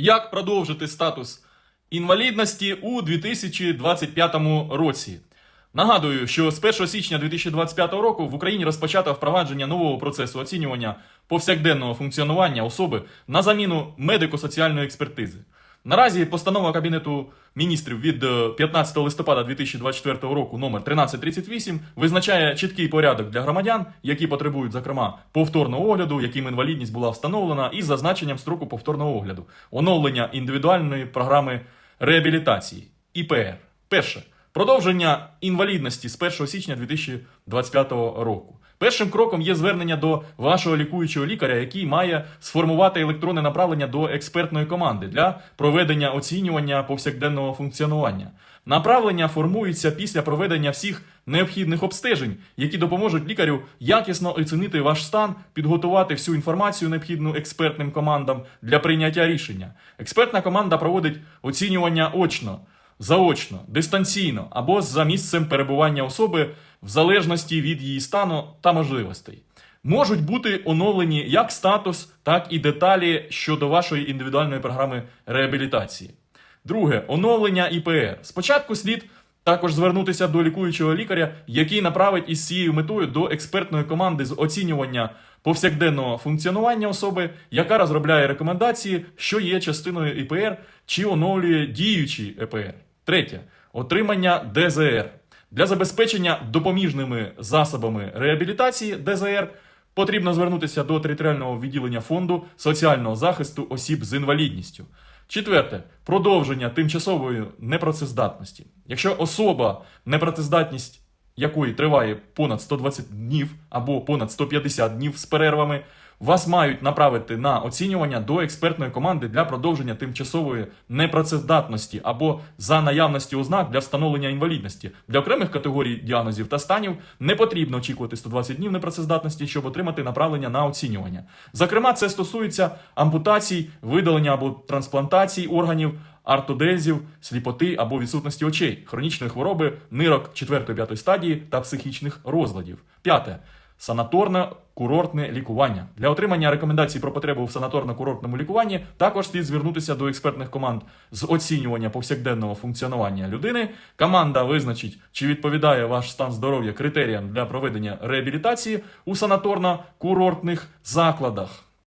Як продовжити статус інвалідності у 2025 році? Нагадую, що з 1 січня 2025 року в Україні розпочато впровадження нового процесу оцінювання повсякденного функціонування особи на заміну медико-соціальної експертизи. Наразі постанова Кабінету міністрів від е, 15 листопада 2024 року номер 1338 визначає чіткий порядок для громадян, які потребують, зокрема, повторного огляду, яким інвалідність була встановлена, із зазначенням строку повторного огляду, оновлення індивідуальної програми реабілітації ІПР. Перше. Продовження інвалідності з 1 січня 2025 року. Першим кроком є звернення до вашого лікуючого лікаря, який має сформувати електронне направлення до експертної команди для проведення оцінювання повсякденного функціонування. Направлення формується після проведення всіх необхідних обстежень, які допоможуть лікарю якісно оцінити ваш стан, підготувати всю інформацію, необхідну експертним командам для прийняття рішення. Експертна команда проводить оцінювання очно заочно, дистанційно або за місцем перебування особи в залежності від її стану та можливостей. Можуть бути оновлені як статус, так і деталі щодо вашої індивідуальної програми реабілітації. Друге оновлення ІПР. Спочатку слід також звернутися до лікуючого лікаря, який направить із цією метою до експертної команди з оцінювання повсякденного функціонування особи, яка розробляє рекомендації, що є частиною ІПР, чи оновлює діючий ЕПР. Третє отримання ДЗР для забезпечення допоміжними засобами реабілітації ДЗР. Потрібно звернутися до територіального відділення фонду соціального захисту осіб з інвалідністю. Четверте продовження тимчасової непрацездатності. Якщо особа непрацездатність якої триває понад 120 днів або понад 150 днів з перервами, вас мають направити на оцінювання до експертної команди для продовження тимчасової непрацездатності або за наявності ознак для встановлення інвалідності. Для окремих категорій діагнозів та станів не потрібно очікувати 120 днів непрацездатності, щоб отримати направлення на оцінювання. Зокрема, це стосується ампутацій, видалення або трансплантацій органів. Артодезів, сліпоти або відсутності очей, хронічної хвороби, нирок 4-5 стадії та психічних розладів. П'яте. Санаторно-курортне лікування. Для отримання рекомендацій про потребу в санаторно-курортному лікуванні також слід звернутися до експертних команд з оцінювання повсякденного функціонування людини. Команда визначить, чи відповідає ваш стан здоров'я критеріям для проведення реабілітації у санаторно-курортних закладах.